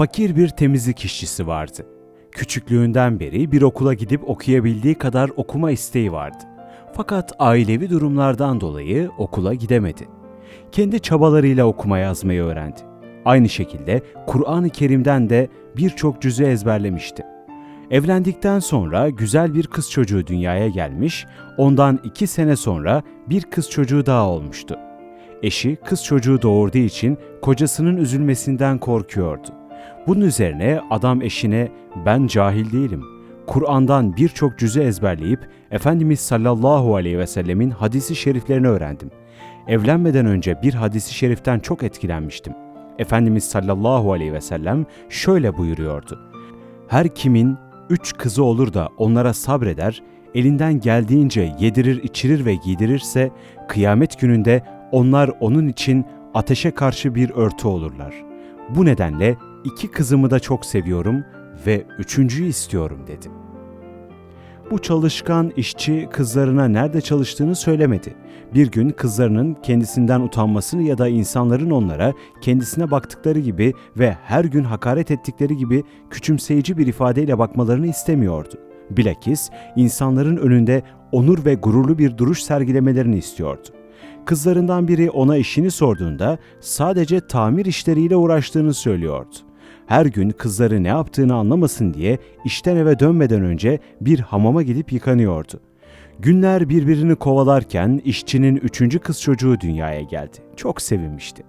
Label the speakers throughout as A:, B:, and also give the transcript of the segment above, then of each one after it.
A: Fakir bir temizlik işçisi vardı. Küçüklüğünden beri bir okula gidip okuyabildiği kadar okuma isteği vardı. Fakat ailevi durumlardan dolayı okula gidemedi. Kendi çabalarıyla okuma yazmayı öğrendi. Aynı şekilde Kur'an-ı Kerim'den de birçok cüzü ezberlemişti. Evlendikten sonra güzel bir kız çocuğu dünyaya gelmiş, ondan iki sene sonra bir kız çocuğu daha olmuştu. Eşi kız çocuğu doğurduğu için kocasının üzülmesinden korkuyordu. Bunun üzerine adam eşine ben cahil değilim. Kur'an'dan birçok cüzü ezberleyip Efendimiz sallallahu aleyhi ve sellemin hadisi şeriflerini öğrendim. Evlenmeden önce bir hadisi şeriften çok etkilenmiştim. Efendimiz sallallahu aleyhi ve sellem şöyle buyuruyordu. Her kimin üç kızı olur da onlara sabreder, elinden geldiğince yedirir, içirir ve giydirirse, kıyamet gününde onlar onun için ateşe karşı bir örtü olurlar. Bu nedenle iki kızımı da çok seviyorum ve üçüncüyü istiyorum dedi. Bu çalışkan işçi kızlarına nerede çalıştığını söylemedi. Bir gün kızlarının kendisinden utanmasını ya da insanların onlara kendisine baktıkları gibi ve her gün hakaret ettikleri gibi küçümseyici bir ifadeyle bakmalarını istemiyordu. Bilakis insanların önünde onur ve gururlu bir duruş sergilemelerini istiyordu. Kızlarından biri ona işini sorduğunda sadece tamir işleriyle uğraştığını söylüyordu. Her gün kızları ne yaptığını anlamasın diye işten eve dönmeden önce bir hamama gidip yıkanıyordu. Günler birbirini kovalarken işçinin üçüncü kız çocuğu dünyaya geldi. Çok sevinmişti.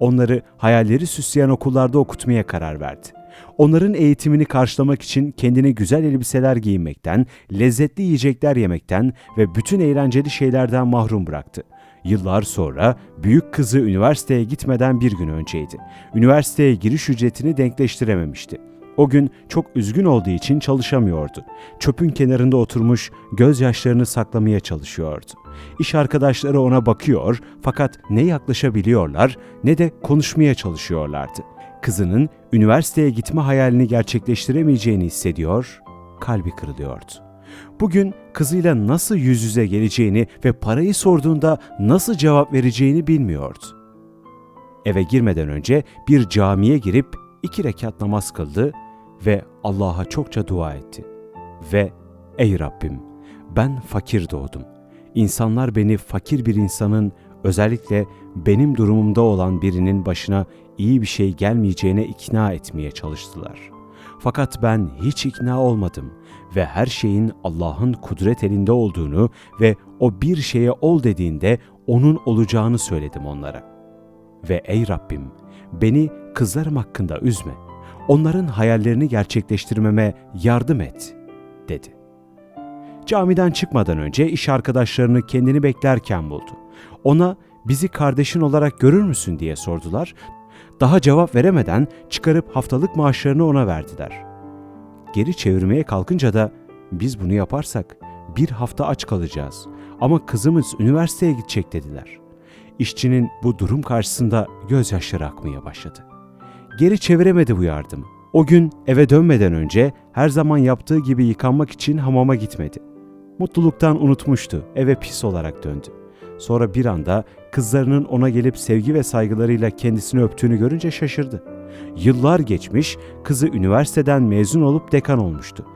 A: Onları hayalleri süsleyen okullarda okutmaya karar verdi. Onların eğitimini karşılamak için kendine güzel elbiseler giyinmekten, lezzetli yiyecekler yemekten ve bütün eğlenceli şeylerden mahrum bıraktı. Yıllar sonra büyük kızı üniversiteye gitmeden bir gün önceydi. Üniversiteye giriş ücretini denkleştirememişti. O gün çok üzgün olduğu için çalışamıyordu. Çöpün kenarında oturmuş gözyaşlarını saklamaya çalışıyordu. İş arkadaşları ona bakıyor fakat ne yaklaşabiliyorlar ne de konuşmaya çalışıyorlardı. Kızının üniversiteye gitme hayalini gerçekleştiremeyeceğini hissediyor, kalbi kırılıyordu. Bugün kızıyla nasıl yüz yüze geleceğini ve parayı sorduğunda nasıl cevap vereceğini bilmiyordu. Eve girmeden önce bir camiye girip iki rekat namaz kıldı ve Allah'a çokça dua etti. Ve ey Rabbim ben fakir doğdum. İnsanlar beni fakir bir insanın özellikle benim durumumda olan birinin başına iyi bir şey gelmeyeceğine ikna etmeye çalıştılar. Fakat ben hiç ikna olmadım ve her şeyin Allah'ın kudret elinde olduğunu ve o bir şeye ol dediğinde onun olacağını söyledim onlara. Ve ey Rabbim beni kızlarım hakkında üzme. Onların hayallerini gerçekleştirmeme yardım et, dedi. Camiden çıkmadan önce iş arkadaşlarını kendini beklerken buldu. Ona bizi kardeşin olarak görür müsün diye sordular. Daha cevap veremeden çıkarıp haftalık maaşlarını ona verdiler. Geri çevirmeye kalkınca da biz bunu yaparsak bir hafta aç kalacağız ama kızımız üniversiteye gidecek dediler. İşçinin bu durum karşısında gözyaşları akmaya başladı. Geri çeviremedi bu yardımı. O gün eve dönmeden önce her zaman yaptığı gibi yıkanmak için hamama gitmedi. Mutluluktan unutmuştu, eve pis olarak döndü. Sonra bir anda kızlarının ona gelip sevgi ve saygılarıyla kendisini öptüğünü görünce şaşırdı. Yıllar geçmiş, kızı üniversiteden mezun olup dekan olmuştu.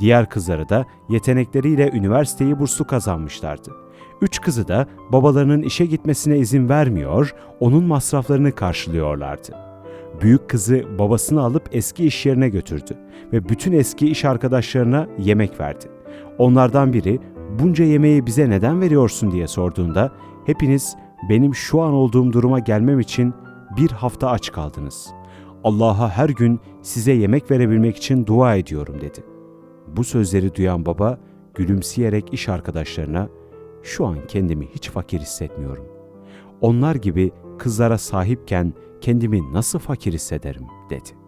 A: Diğer kızları da yetenekleriyle üniversiteyi burslu kazanmışlardı. Üç kızı da babalarının işe gitmesine izin vermiyor, onun masraflarını karşılıyorlardı. Büyük kızı babasını alıp eski iş yerine götürdü ve bütün eski iş arkadaşlarına yemek verdi. Onlardan biri bunca yemeği bize neden veriyorsun diye sorduğunda hepiniz benim şu an olduğum duruma gelmem için bir hafta aç kaldınız. Allah'a her gün size yemek verebilmek için dua ediyorum dedi. Bu sözleri duyan baba gülümseyerek iş arkadaşlarına şu an kendimi hiç fakir hissetmiyorum. Onlar gibi kızlara sahipken kendimi nasıl fakir hissederim dedi.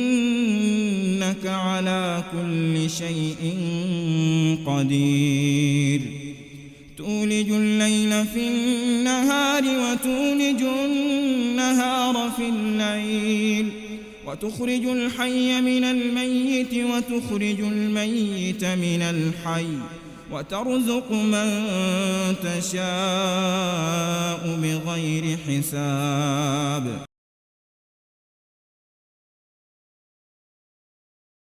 B: إنك على كل شيء قدير. تولج الليل في النهار وتولج النهار في الليل. وتخرج الحي من الميت وتخرج الميت من الحي. وترزق من تشاء بغير حساب.